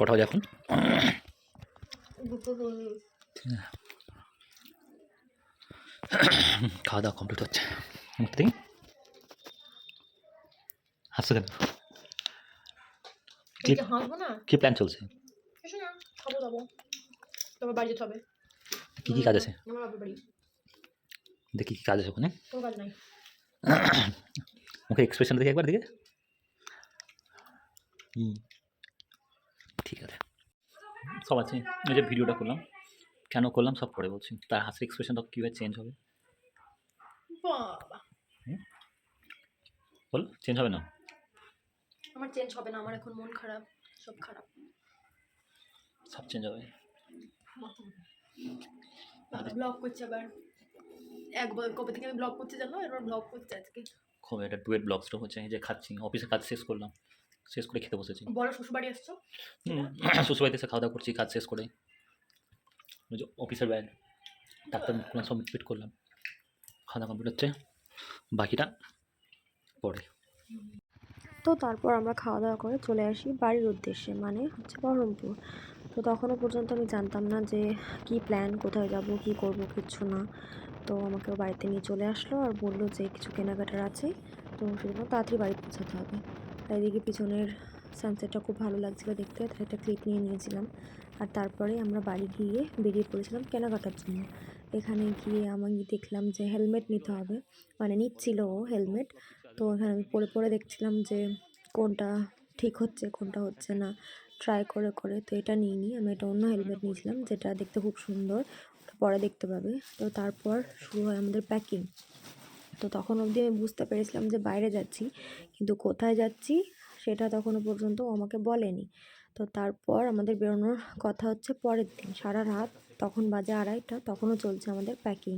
কটা বাজে এখন খাওয়া দাওয়া কমপ্লিট হচ্ছে। দেখি। হাসছে কেন? কি কি না? কি প্ল্যান চলছে? কি কি কাজ আছে? দেখি কি কাজ আছে ওখানে। মুখে এক্সপ্রেশন দেখি একবার দিকে হুম ঠিক আছে। সব আছে। এই যে ভিডিওটা করলাম কেন করলাম সব পরে বলছি। তার হাসির এক্সপ্রেশনটা কীভাবে চেঞ্জ হবে? বাবা। বল চেঞ্জ হবে না? আমার চেঞ্জ হবে না আমার এখন মন খারাপ সব খারাপ। সব চেঞ্জ হবে। ব্লগ করছে আবার। এক কবে থেকে আমি ব্লগ করতে জানো? এবার ব্লগ করছে আজকে। খুব একটা টুয়েট ব্লগসটা হচ্ছে এই যে খাচ্ছি অফিসে কাজ শেষ করলাম। শেষ করে খেতে বসেছি। বড় শ্বশুর বাড়ি আসছো শ্বশুরবাড়িতে এসে খাওয়া দাওয়া করছি কাজ শেষ করে। ওই যে অফিসের ব্যাগ ডাক্তার করলাম সব ফিট করলাম। খাওয়া দাওয়া কমপ্লিট হচ্ছে বাকিটা পরে। তো তারপর আমরা খাওয়া দাওয়া করে চলে আসি বাড়ির উদ্দেশ্যে মানে হচ্ছে বহরমপুর। তো তখনও পর্যন্ত আমি জানতাম না যে কি প্ল্যান কোথায় যাব কি করব কিচ্ছু না। তো আমাকে ও বাড়িতে নিয়ে চলে আসলো আর বলল যে কিছু কেনাকাটার আছে তো সেজন্য তাড়াতাড়ি বাড়ি পৌঁছাতে হবে। এদিকে পিছনের সানসেটটা খুব ভালো লাগছিল দেখতে। তাই একটা ক্লিপ নিয়ে নিয়েছিলাম। আর তারপরে আমরা বাড়ি গিয়ে বেরিয়ে পড়েছিলাম কেনাকাটার জন্য। এখানে গিয়ে আমি দেখলাম যে হেলমেট নিতে হবে। মানে নিচ্ছিল ও হেলমেট তো এখানে আমি পরে পরে দেখছিলাম যে কোনটা ঠিক হচ্ছে, কোনটা হচ্ছে না। ট্রাই করে করে তো এটা নিয়ে নিই আমি এটা অন্য হেলমেট নিয়েছিলাম যেটা দেখতে খুব সুন্দর। পরে দেখতে পাবে। তো তারপর শুরু হয় আমাদের প্যাকিং তো তখন অবধি আমি বুঝতে পেরেছিলাম যে বাইরে যাচ্ছি। কিন্তু কোথায় যাচ্ছি সেটা তখনও পর্যন্ত আমাকে বলেনি। তো তারপর আমাদের বেরোনোর কথা হচ্ছে পরের দিন, সারা রাত তখন বাজে আড়াইটা, তখনও চলছে আমাদের প্যাকিং